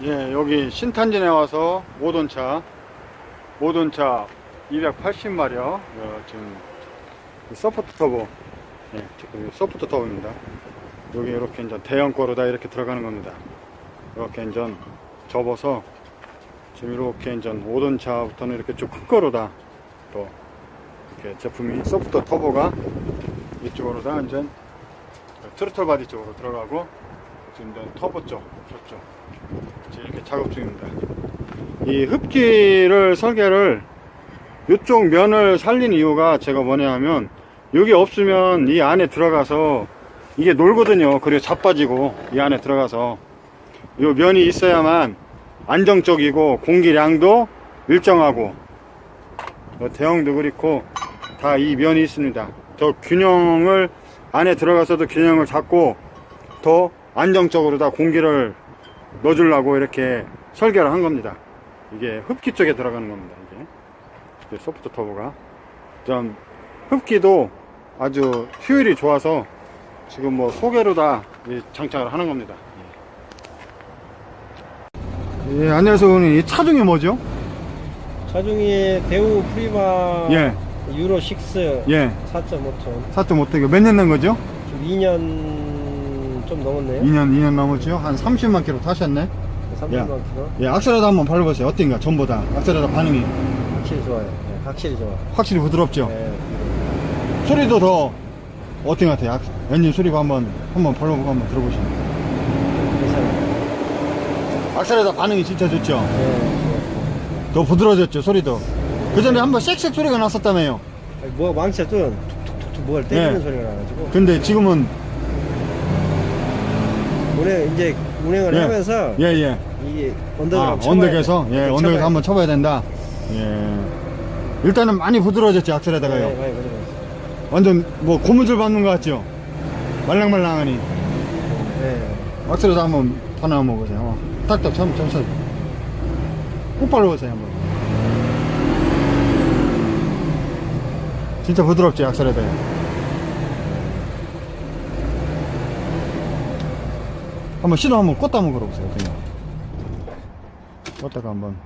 예, 여기 신탄진에 와서 5돈차, 5돈차 280마력, 어, 지금 이 서포트 터보, 예, 지금 서포트 터보입니다. 여기 이렇게 이제 대형 거로 다 이렇게 들어가는 겁니다. 이렇게 이제 접어서 지금 이렇게 이제 5돈차부터는 이렇게 쭉 큰 거로 다 또 이렇게 제품이 서포트 터보가 이쪽으로 다 이제 트로틀 바디 쪽으로 들어가고 지금 이제 터보 쪽, 저쪽 지금 이렇게 작업 중입니다. 이 흡기를 설계를 이쪽 면을 살린 이유가 제가 뭐냐면 여기 없으면 이 안에 들어가서 이게 놀거든요. 그리고 자빠지고 이 안에 들어가서 이 면이 있어야만 안정적이고 공기량도 일정하고 어, 대형도 그렇고 다 이 면이 있습니다. 더 균형을 안에 들어가서도 균형을 잡고 더 안정적으로 다 공기를 넣어주려고 이렇게 설계를 한 겁니다. 이게 흡기 쪽에 들어가는 겁니다. 이게, 소프트 터보가 좀 흡기도 아주 효율이 좋아서 지금 뭐 소개로 다이 장착을 하는 겁니다. 예, 안녕하세요. 오늘 이 차종이 뭐죠? 차종이 대우 프리마 예, 유로 6 예. 4.5톤 사트 못되게 몇년 된 거죠? 지금 2년 좀 넘었네요. 2년, 2년 넘었죠? 한 30만 킬로 타셨네? 30만 야. 킬로. 예, 악셀라도 한번 밟아보세요. 어떤가, 전보다. 악셀라도 반응이 확실히 좋아요. 네, 확실히 좋아. 확실히 부드럽죠? 네. 소리도 더, 어떤 것 같아요? 악- 엔진 소리가 한번, 한번 밟아보고 한번 들어보시면. 괜찮아요. 악셀라도 반응이 진짜 좋죠? 네. 더 부드러워졌죠, 소리도. 그 전에 한번 쉑쉑 소리가 났었다며요. 아니, 뭐 망치가 좀 툭툭툭툭 뭘 때리는 네. 소리가 나가지고 근데 지금은, 운행 이제 운행을 예. 하면서 예, 예. 이게 언덕을 아, 한번 쳐봐야 언덕에서? 돼. 예, 이렇게 언덕에서 쳐봐야 한번 쳐봐야 된다. 예. 일단은 많이 부드러워졌죠, 돼. 악셀에다가요. 네, 많이. 완전 뭐 고무줄 밟는 것 같죠? 말랑말랑하니. 네. 악셀에도 한번 하나 보세요. 어. 딱딱 참, 참, 참. 꼭 밟아보세요, 한번. 진짜 부드럽지, 악셀에다. 한번 시도 한번 꽂다 한번 걸어보세요, 그냥. 꽂다가 한번.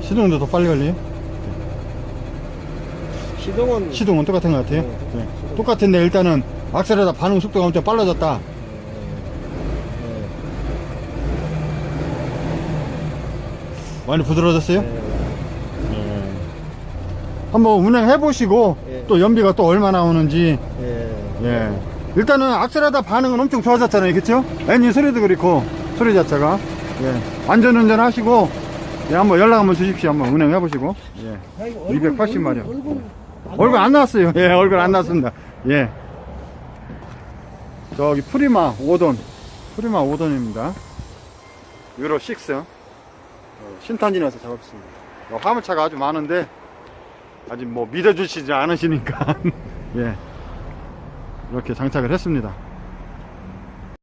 시동도 더 빨리 걸리? 시동은 시동은 똑같은 것 같아요. 네, 네. 똑같은데 일단은 악셀에다 반응 속도가 엄청 빨라졌다. 네. 많이 부드러워졌어요? 네. 네. 한번 운행해 보시고 예. 또 연비가 또 얼마 나오는지 네. 예. 일단은 악셀에다 반응은 엄청 좋아졌잖아요. 그쵸? 엔진 소리도 그렇고 소리 자체가 예. 안전운전 하시고 예, 한번 연락 한번 주십시오. 한번 운행해 보시고 예. 아이고, 280 마력. 얼굴, 얼굴 안 나왔어요. 예, 얼굴 안 나왔습니다. 예. 저기 프리마 5돈. 프리마 5돈입니다. 유로 6. 어, 신탄진에서 작업했습니다. 어, 화물차가 아주 많은데, 아직 뭐 믿어주시지 않으시니까, 예. 이렇게 장착을 했습니다.